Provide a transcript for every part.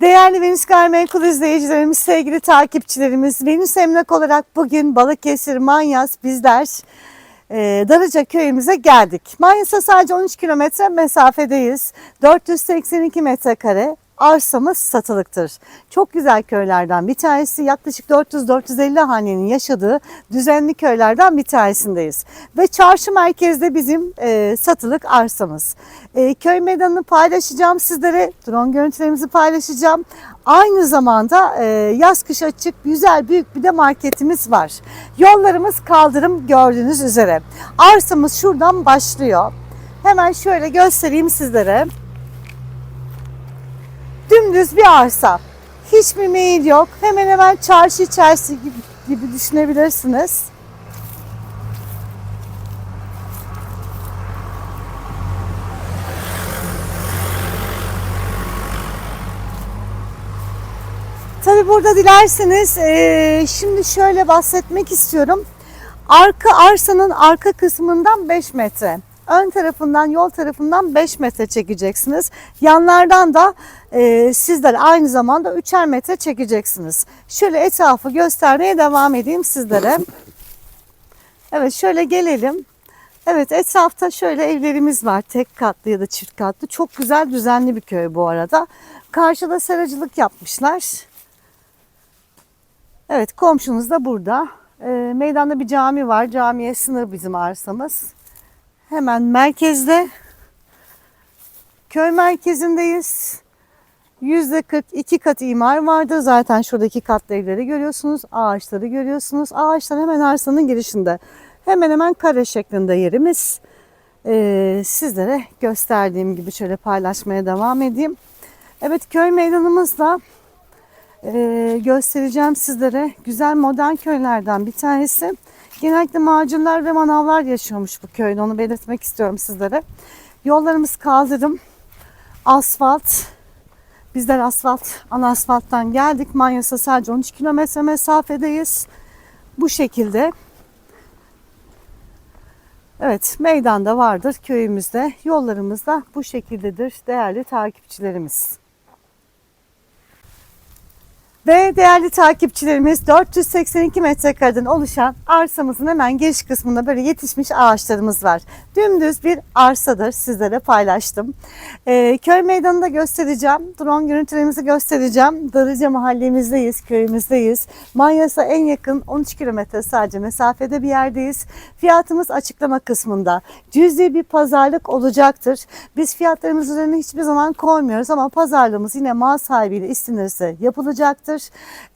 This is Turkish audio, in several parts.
Değerli Venüs Gayrimenkul izleyicilerimiz, sevgili takipçilerimiz, Venüs Emlak olarak bugün Balıkesir, Manyas bizler e, Darıca köyümüze geldik. Manyas'a sadece 13 kilometre mesafedeyiz. 482 metrekare arsamız satılıktır. Çok güzel köylerden bir tanesi. Yaklaşık 400-450 hanenin yaşadığı düzenli köylerden bir tanesindeyiz. Ve çarşı merkezde bizim e, satılık arsamız. E, köy meydanını paylaşacağım sizlere. Drone görüntülerimizi paylaşacağım. Aynı zamanda e, yaz kış açık güzel büyük bir de marketimiz var. Yollarımız kaldırım gördüğünüz üzere. Arsamız şuradan başlıyor. Hemen şöyle göstereyim sizlere. Dümdüz bir arsa. Hiçbir meyil yok. Hemen hemen çarşı içerisi gibi, gibi düşünebilirsiniz. Tabi burada dilerseniz eee, şimdi şöyle bahsetmek istiyorum. Arka arsanın arka kısmından 5 metre. Ön tarafından yol tarafından 5 metre çekeceksiniz. Yanlardan da eee, sizler aynı zamanda 3'er metre çekeceksiniz. Şöyle etrafı göstermeye devam edeyim sizlere. Evet şöyle gelelim. Evet etrafta şöyle evlerimiz var. Tek katlı ya da çift katlı. Çok güzel düzenli bir köy bu arada. Karşıda seracılık yapmışlar. Evet komşumuz da burada. E, meydanda bir cami var. Camiye sınır bizim arsamız. Hemen merkezde. Köy merkezindeyiz. Yüzde 42 kat imar vardı. Zaten şuradaki katlı evleri görüyorsunuz. Ağaçları görüyorsunuz. Ağaçlar hemen arsanın girişinde. Hemen hemen kare şeklinde yerimiz. Ee, sizlere gösterdiğim gibi şöyle paylaşmaya devam edeyim. Evet köy meydanımızda ee, göstereceğim sizlere. Güzel modern köylerden bir tanesi. Genellikle macunlar ve manavlar yaşıyormuş bu köyde. Onu belirtmek istiyorum sizlere. Yollarımız kaldırım. Asfalt. Bizler asfalt, ana asfalttan geldik. Manyas'a sadece 13 kilometre mesafedeyiz. Bu şekilde. Evet, meydanda vardır köyümüzde. Yollarımız da bu şekildedir değerli takipçilerimiz. Ve değerli takipçilerimiz 482 metrekareden oluşan arsamızın hemen giriş kısmında böyle yetişmiş ağaçlarımız var. Dümdüz bir arsadır sizlere paylaştım. Ee, köy meydanını da göstereceğim. Drone görüntülerimizi göstereceğim. Darıca mahallemizdeyiz, köyümüzdeyiz. Manyas'a en yakın 13 kilometre sadece mesafede bir yerdeyiz. Fiyatımız açıklama kısmında. Cüzi bir pazarlık olacaktır. Biz fiyatlarımız üzerine hiçbir zaman koymuyoruz ama pazarlığımız yine mal sahibiyle istenirse yapılacaktır.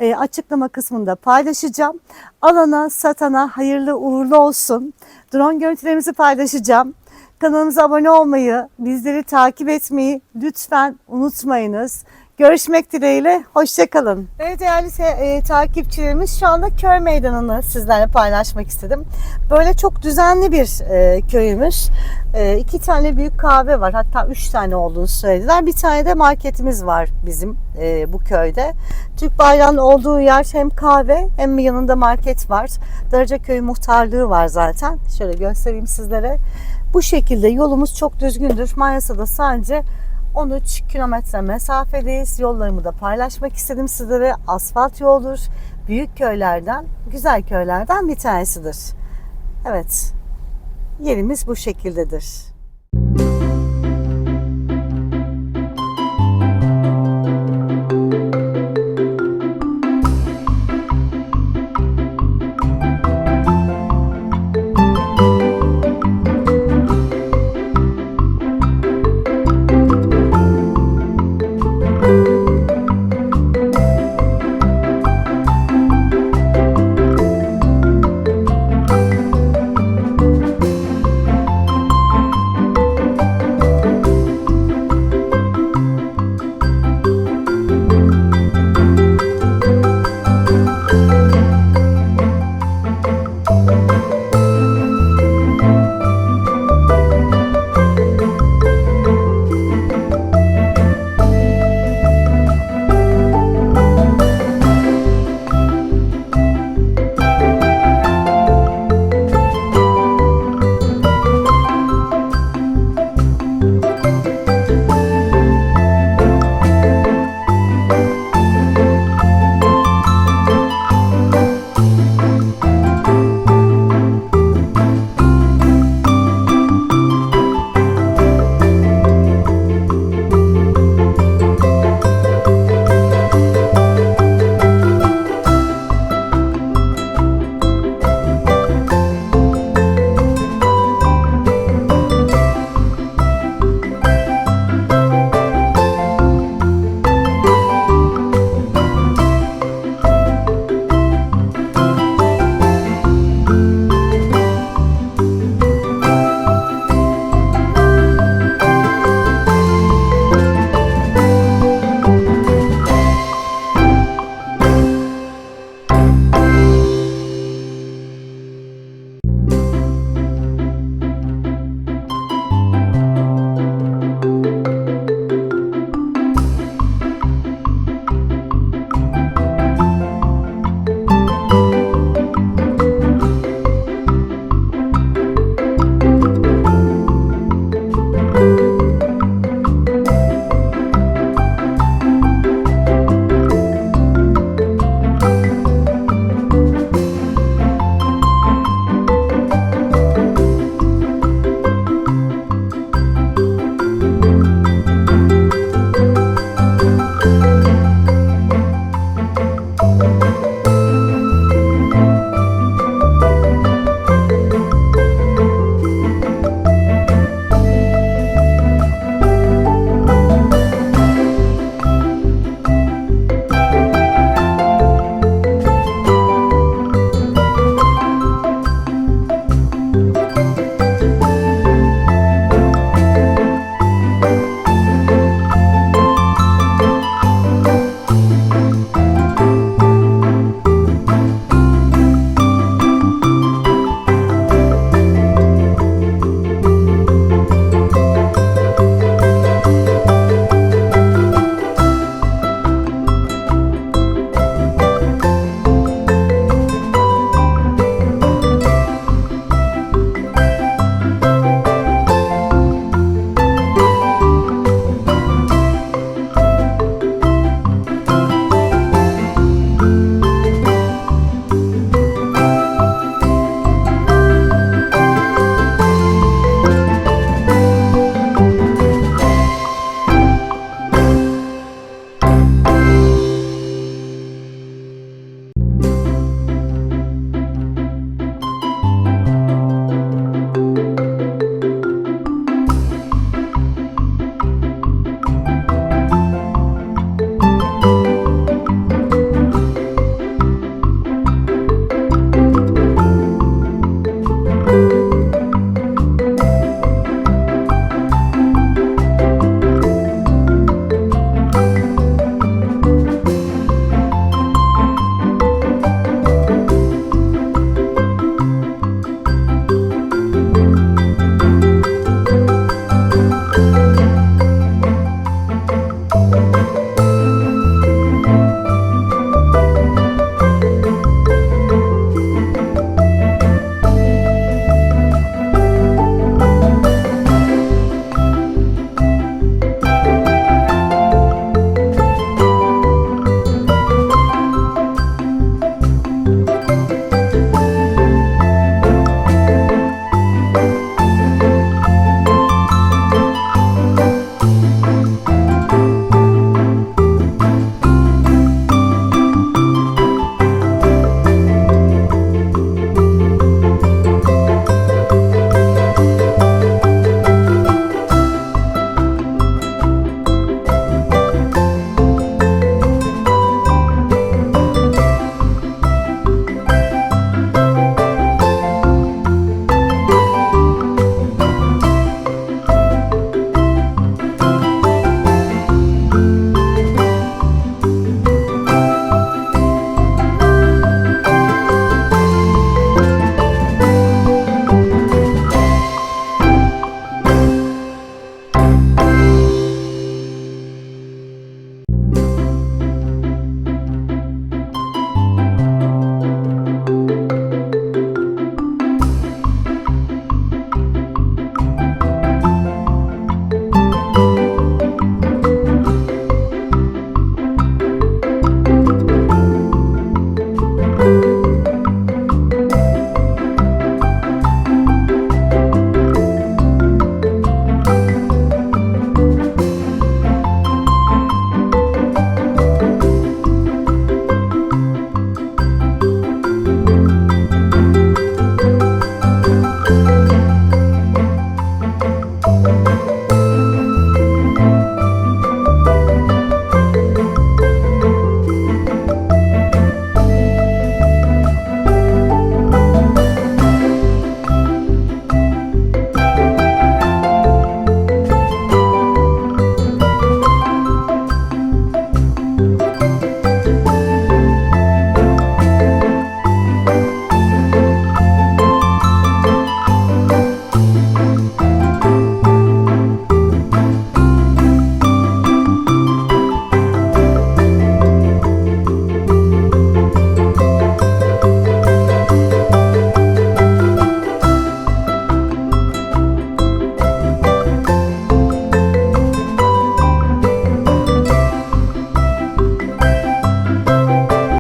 E, açıklama kısmında paylaşacağım. Alana, satana hayırlı uğurlu olsun. Drone görüntülerimizi paylaşacağım. Kanalımıza abone olmayı, bizleri takip etmeyi lütfen unutmayınız. Görüşmek dileğiyle, hoşçakalın. Evet değerli e, takipçilerimiz şu anda köy meydanını sizlerle paylaşmak istedim. Böyle çok düzenli bir e, köyümüz. E, iki tane büyük kahve var hatta üç tane olduğunu söylediler. Bir tane de marketimiz var bizim e, bu köyde. Türk bayrağının olduğu yer hem kahve hem yanında market var. Darıca Köyü muhtarlığı var zaten. Şöyle göstereyim sizlere. Bu şekilde yolumuz çok düzgündür. Manyasa'da sadece 13 kilometre mesafedeyiz. Yollarımı da paylaşmak istedim sizlere. Asfalt yoldur. Büyük köylerden, güzel köylerden bir tanesidir. Evet. Yerimiz bu şekildedir.